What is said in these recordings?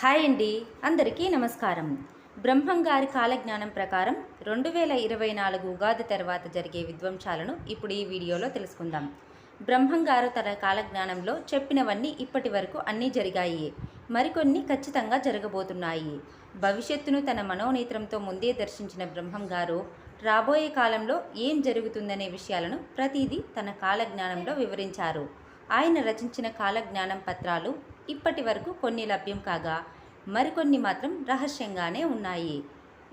Hi అండి అందరికీ నమస్కారం. బ్రహ్మం గారి కాలజ్ఞానం ప్రకారం రెండు వేల ఇరవై నాలుగు ఉగాది తర్వాత జరిగే విధ్వంసాలను ఇప్పుడు ఈ వీడియోలో తెలుసుకుందాం. బ్రహ్మం గారు తన కాలజ్ఞానంలో చెప్పినవన్నీ ఇప్పటి వరకు అన్నీ జరిగాయి. మరికొన్ని ఖచ్చితంగా జరగబోతున్నాయి. భవిష్యత్తును తన మనోనేత్రంతో ముందే దర్శించిన బ్రహ్మం గారు రాబోయే కాలంలో ఏం జరుగుతుందనే విషయాలను ప్రతిదీ తన కాలజ్ఞానంలో వివరించారు. ఆయన రచించిన కాలజ్ఞానం పత్రాలు ఇప్పటి వరకు కొన్ని లభ్యం కాగా మరికొన్ని మాత్రం రహస్యంగానే ఉన్నాయి.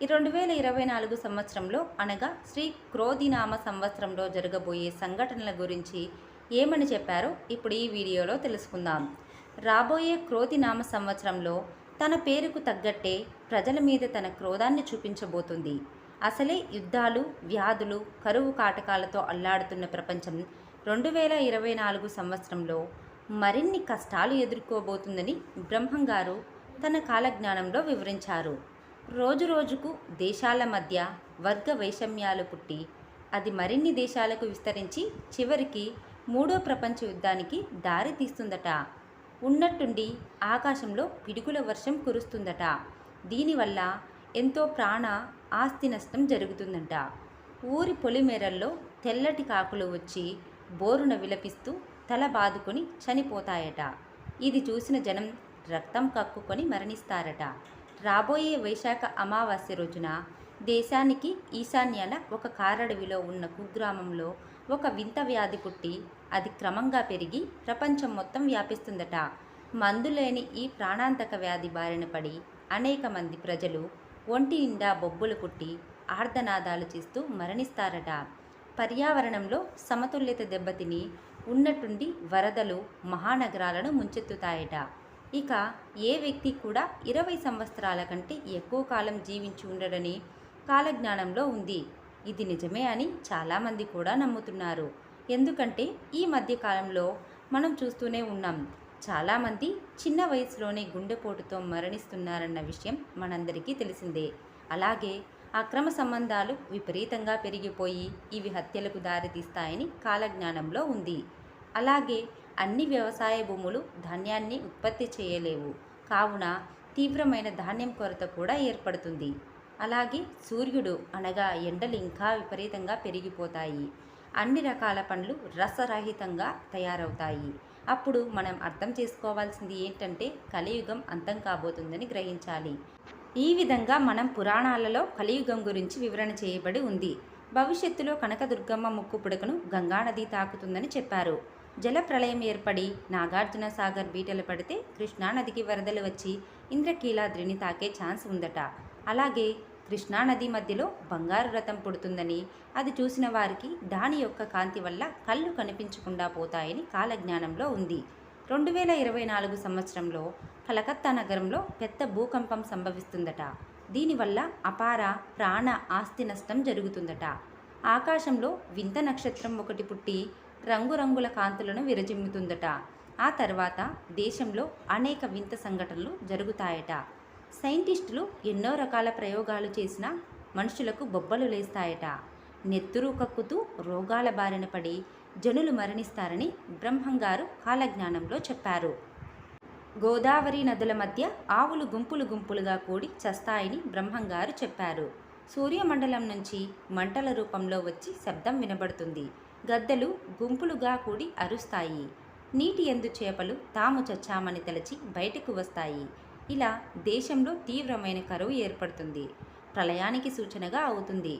ఈ రెండు వేల ఇరవై నాలుగు సంవత్సరంలో అనగా శ్రీ క్రోధినామ సంవత్సరంలో జరగబోయే సంఘటనల గురించి ఏమని చెప్పారో ఇప్పుడు ఈ వీడియోలో తెలుసుకుందాం. రాబోయే క్రోధినామ సంవత్సరంలో తన పేరుకు తగ్గట్టే ప్రజల మీద తన క్రోధాన్ని చూపించబోతుంది. అసలే యుద్ధాలు వ్యాధులు కరువు కాటకాలతో అల్లాడుతున్న ప్రపంచం రెండు వేల ఇరవై నాలుగు సంవత్సరంలో మరిన్ని కష్టాలు ఎదుర్కోబోతుందని బ్రహ్మం గారు తన కాలజ్ఞానంలో వివరించారు. రోజు రోజుకు దేశాల మధ్య వర్గ వైషమ్యాలు పుట్టి అది మరిన్ని దేశాలకు విస్తరించి చివరికి మూడో ప్రపంచ యుద్ధానికి దారి తీస్తుందట. ఉన్నట్టుండి ఆకాశంలో పిడుగుల వర్షం కురుస్తుందట. దీనివల్ల ఎంతో ప్రాణ ఆస్తి నష్టం జరుగుతుందంట. ఊరి పొలిమేరల్లో తెల్లటి కాకులు వచ్చి బోరున విలపిస్తూ తల బాదుకొని చనిపోతాయట. ఇది చూసిన జనం రక్తం కక్కుకొని మరణిస్తారట. రాబోయే వైశాఖ అమావాస్య రోజున దేశానికి ఈశాన్యాల ఒక కారడవిలో ఉన్న కుగ్రామంలో ఒక వింత వ్యాధి పుట్టి అది క్రమంగా పెరిగి ప్రపంచం మొత్తం వ్యాపిస్తుందట. మందులేని ఈ ప్రాణాంతక వ్యాధి బారిన పడి అనేక మంది ప్రజలు ఒంటి నిండా బొబ్బులు పుట్టి ఆర్ధనాదాలు చేస్తూ మరణిస్తారట. పర్యావరణంలో సమతుల్యత దెబ్బతిని ఉన్నట్టుండి వరదలు మహానగరాలను ముంచెత్తుతాయట. ఇక ఏ వ్యక్తి కూడా ఇరవై సంవత్సరాల కంటే ఎక్కువ కాలం జీవించి ఉండడని కాలజ్ఞానంలో ఉంది. ఇది నిజమే అని చాలామంది కూడా నమ్ముతున్నారు. ఎందుకంటే ఈ మధ్యకాలంలో మనం చూస్తూనే ఉన్నాం. చాలామంది చిన్న వయసులోనే గుండెపోటుతో మరణిస్తున్నారన్న విషయం మనందరికీ తెలిసిందే. అలాగే అక్రమ సంబంధాలు విపరీతంగా పెరిగిపోయి ఇవి హత్యలకు దారితీస్తాయని కాలజ్ఞానంలో ఉంది. అలాగే అన్ని వ్యవసాయ భూములు ధాన్యాన్ని ఉత్పత్తి చేయలేవు. కావున తీవ్రమైన ధాన్యం కొరత కూడా ఏర్పడుతుంది. అలాగే సూర్యుడు అనగా ఎండలు ఇంకా విపరీతంగా పెరిగిపోతాయి. అన్ని రకాల పండ్లు రసరహితంగా తయారవుతాయి. అప్పుడు మనం అర్థం చేసుకోవాల్సింది ఏంటంటే కలియుగం అంతం కాబోతుందని గ్రహించాలి. ఈ విధంగా మనం పురాణాలలో కలియుగం గురించి వివరణ చేయబడి ఉంది. భవిష్యత్తులో కనకదుర్గమ్మ ముక్కు పుడకను గంగానది తాకుతుందని చెప్పారు. జల ప్రళయం ఏర్పడి నాగార్జున సాగర్ బీటలు పడితే కృష్ణానదికి వరదలు వచ్చి ఇంద్రకీలాద్రిని తాకే ఛాన్స్ ఉందట. అలాగే కృష్ణానది మధ్యలో బంగారు రథం పుడుతుందని అది చూసిన వారికి దాని యొక్క కాంతి వల్ల కళ్ళు కనిపించకుండా పోతాయని కాలజ్ఞానంలో ఉంది. రెండు వేల ఇరవై నాలుగు సంవత్సరంలో కలకత్తా నగరంలో పెద్ద భూకంపం సంభవిస్తుందట. దీనివల్ల అపార ప్రాణ ఆస్తి నష్టం జరుగుతుందట. ఆకాశంలో వింత నక్షత్రం ఒకటి పుట్టి రంగురంగుల కాంతులను విరజిమ్ముతుందట. ఆ తర్వాత దేశంలో అనేక వింత సంఘటనలు జరుగుతాయట. సైంటిస్టులు ఎన్నో రకాల ప్రయోగాలు చేసినా మనుషులకు బొబ్బలు లేస్తాయట. నెత్తురు కక్కుతూ రోగాల బారిన పడి జనులు మరణిస్తారని బ్రహ్మంగారు కాలజ్ఞానంలో చెప్పారు. గోదావరి నదుల మధ్య ఆవులు గుంపులు గుంపులుగా కూడి చస్తాయని బ్రహ్మంగారు చెప్పారు. సూర్యమండలం నుంచి మంటల రూపంలో వచ్చి శబ్దం వినబడుతుంది. గద్దలు గుంపులుగా కూడి అరుస్తాయి. నీటి ఎందు చేపలు తాము చచ్చామని తలచి బయటకు వస్తాయి. ఇలా దేశంలో తీవ్రమైన కరువు ఏర్పడుతుంది. ప్రళయానికి సూచనగా అవుతుంది.